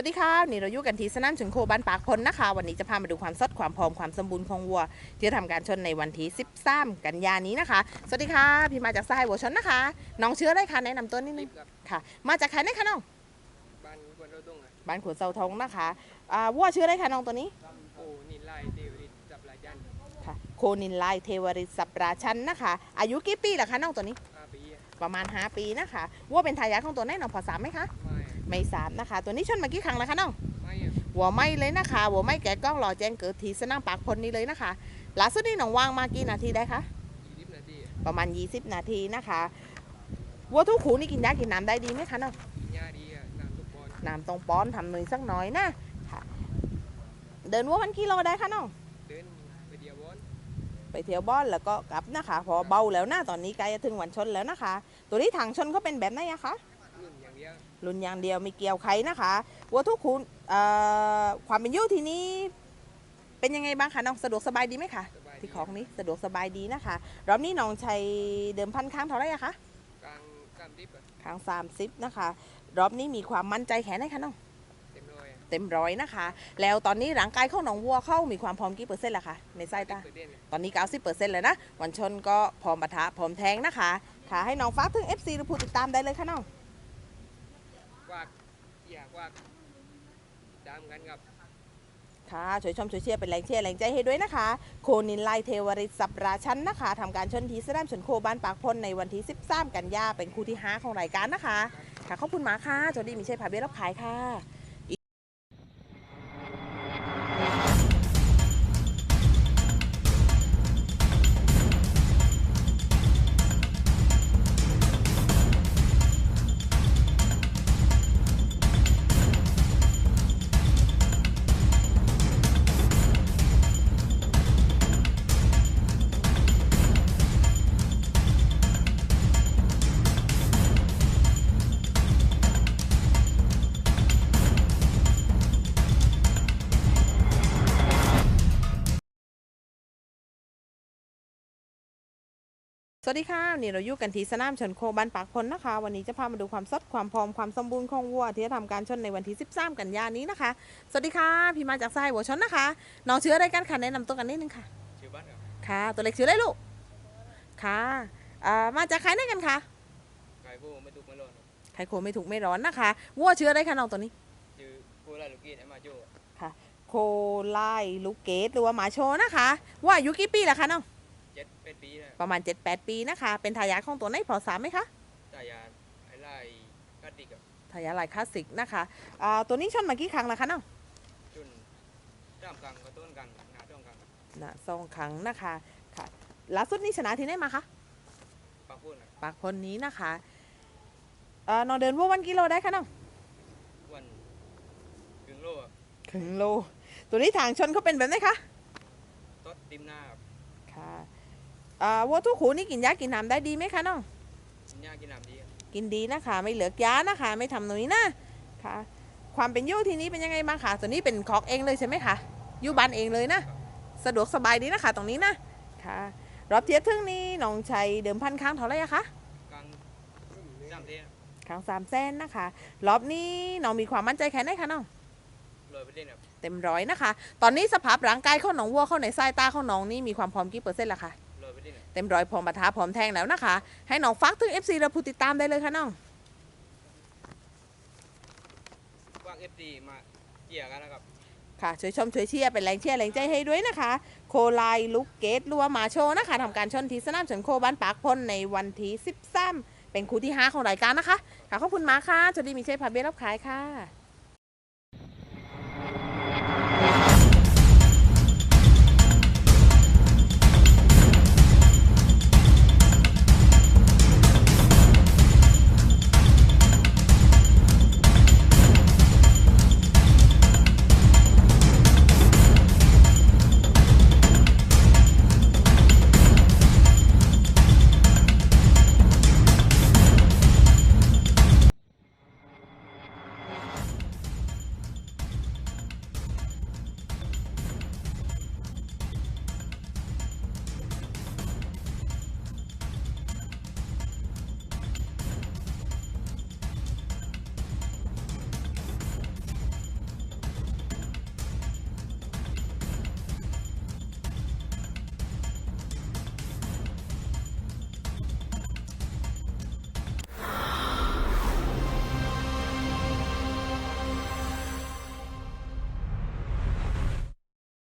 วัสดีค่ะนี่เราอยู่กันที่สนามชนโคบ้านปากพลนะคะ วันนี้จะพามาดูความสดความพร้อมความสมบูรณ์ของวัว ที่จะทำการชนในวันที่ 13 กันยานี้นะคะ สวัสดีค่ะ พี่มาจากสหายวัวชนนะคะ น้องเชื้ออะไรคะแนะนำตัวนิดนึลิงฟต์ครับค่ะ มาจากใครนะคะน้อง บ้านควนเราตุ้งอะบ้านขุนเซาทองนะคะอ่าวัวเชื้ออะไรคะน้องตัวนี้โอ้นี่ไล่เดวิดจับลายยันค่ะโคนินไลเทวริตสัปราชันนะคะ อายุกี่ปีล่ะคะน้องตัวนี้ห้าปีอะประมาณ 5 ปีนะคะวัวเป็นทายาทของตัวไหนน้องพอสามไหมคะ ไม่อะไม่สามนะคะ ตัวนี้ชนมากี่ครั้งแล้วคะน้องไม่อะหัวไหม้เลยนะคะหัวไหม้แกะกล้องรอแจ้งเกิดที่สนามปากพลนี้เลยนะคะล่าสุดนี่หนองวางมากี่นาทีได้คะยี่สิบนาทีอะประมาณ 20 นาทีนะคะวัวทุกขูนี่กินยากินน้ำได้ดีไหมคะน้องกินยาดีอะน้ำทุกปอนด์น้ำตรงป้อนทำหน่อยสักหน่อยนะค่ะเดินวัวพันกิโลได้คะน้องเดินไปเดียวบอลไปเที่ยวบ้านแล้วก็กลับนะคะ พอเบาแล้วนะตอนนี้ใกล้จะถึงวันชนแล้วนะคะ ตัวนี้ทางชนเขาเป็นแบบไหนอะคะ รุ่นอย่างเดียวรุนอย่างเดียวมีเกี่ยวไขนะคะวัวทุกขูเอ่อความเป็นอยู่ที่นี้เป็นยังไงบ้างคะน้องสะดวกสบายดีไหมคะสบายดีที่ของนี้สะดวกสบายดีนะคะรอบนี้น้องใช้เดิมพันครั้งเท่าไหร่อะคะกลางกลางดิฟอะครั้ง30นะคะรอบนี้มีความมั่นใจแค่ไหนคะน้องเต็มร้อยอะเต็มร้อยนะคะ แล้วตอนนี้ร่างกายของน้องวัวเข้ามีความพร้อมกี่เปอร์เซ็นต์ละคะในสายตาเปอร์เซ็นต์อะตอนนี้90%เลยนะวันชนก็พร้อมปะทะพร้อมแทงนะคะค่ะให้น้องฟ้ากถึง FC หรือผู้ติดตามได้เลยค่ะน้อง กวากอยกกวากตามกันกับค่ะช่วยชมช่วยเชียร์เป็นแรงเชียร์แรงใจให้ด้วยนะคะ โคนินไลเทวริศสัปราชันนะคะทำการชนทีสนามชนโคบ้านปากพลในวันที่ 13 กันยาเป็นคู่ที่ 5 ของรายการนะคะ ค่ะขอบคุณมาค่ะโจดีมีชัยพาเบลรับขายค่ะ วัสดีค่ะนี่เราอยู่กันที่สนามชนโคบ้านปากพลนะคะ วันนี้จะพามาดูความสดความพร้อมความสมบูรณ์ของวัวที่จะทำการชนในวันที่ 13 กันยายนนี้นะคะ สวัสดีค่ะ พี่มาจากสายหัวชนนะคะน้องชื่ออะไรกันคะแนะนำตัวกันนิดนึงค่ะชื่อบ้านกับค่ะ ตัวเล็กชื่ออะไรลูกค่ะอ่ามาจากใครไหนกันคะไก่โบ้ไม่ตุกไม่รอดใครโคไม่ถูกไม่ร้อนนะคะวัวชื่ออะไรคะน้องตัวนี้ชื่อโคราชลูกกี้ไอ้มาโจ้อะโคไลลูกเกตหรือว่าหมาโชนะคะว่าอายุกี่ปีละคะน้อง เจ็ดเป็นปีนะประมาณ 7-8 ปีนะคะ เป็นทายาทของตัวไหนพอสามไหมคะ ตายาไอ้ไล่กัดดิกกับทายาทลายคลาสสิกนะคะอ่าตัวนี้ชนมากี่ครั้งแล้วคะน้องจุนจ้ามกลางกระต้นกันหนาต้องกันนะสองครั้งนะคะค่ะล่าสุดนี้ชนะที่ไหนมาคะ ปากพูดนะปากพลนี้นะคะเอ่อน้องเดินวัววันกิโลได้คะน้องวันถึงโลอะครึ่งโล ตัวนี้ทางชนเขาเป็นแบบไหนคะ ต้นติมหน้าครับ ค่ะ อ่าวัวทุกขูนี่กินยากินน้ำได้ดีไหมคะน้องกินหญ้ากินน้ำดีอะกินดีนะคะ ไม่เหลือกยานะคะ ไม่ทำหนุยนะค่ะ ความเป็นอยู่ที่นี้เป็นยังไงบ้างคะตัวนี้เป็นคอกเองเลยใช่ไหมคะอยู่บ้านเองเลยนะ สะดวกสบายดีนะคะ ตรงนี้นะค่ะรอบเทียบทึ่งนี้น้องชัยเดิมพันครั้งเท่าไหร่อะคะกลางสามเทนครั้งสามแสนนะคะรอบนี้น้องมีความมั่นใจแค่ไหนคะน้องลอยไปเล่นครับเต็มร้อยนะคะ ตอนนี้สภาพร่างกายของน้องวัวเข้าในสายตาของน้องนี่มีความพร้อมกี่เปอร์เซ็นต์ละคะลอยไป เล่นครับเต็มร้อยพร้อมปะทะพร้อมแทงแล้วนะคะ ให้น้องฟักถึง FC และผู้ติดตามได้เลยค่ะน้องกว้างเอฟดีมาเกี่ยกันนะครับ ค่ะช่วยชมช่วยเชียร์เป็นแรงเชียร์แรงใจให้ด้วยนะคะ โคไลลูกเกตหรือว่าหมาโชว์นะคะทำการชนทีสนามชนโคบ้านปากพลในวันที่13เป็นคู่ที่ 5 ของรายการนะคะค่ะขอบคุณมากค่ะสวัสดีมีเชฟพาเบสรับขายค่ะ